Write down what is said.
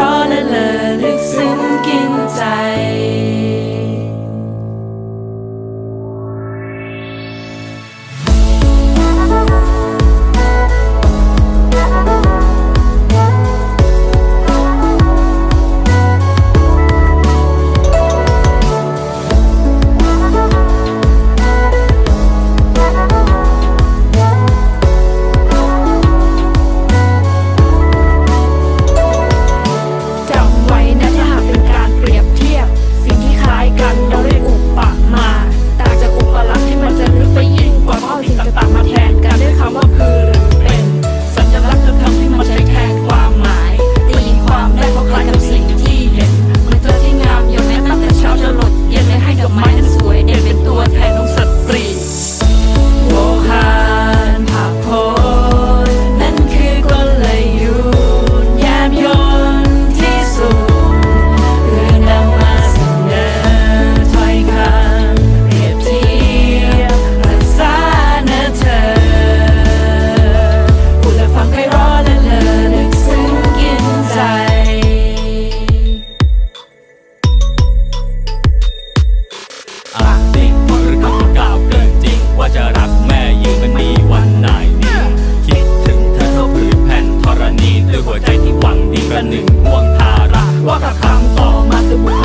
ร้อนและเลอลึกซึ้งกินใจ ว่ากับคำต่อมาจะ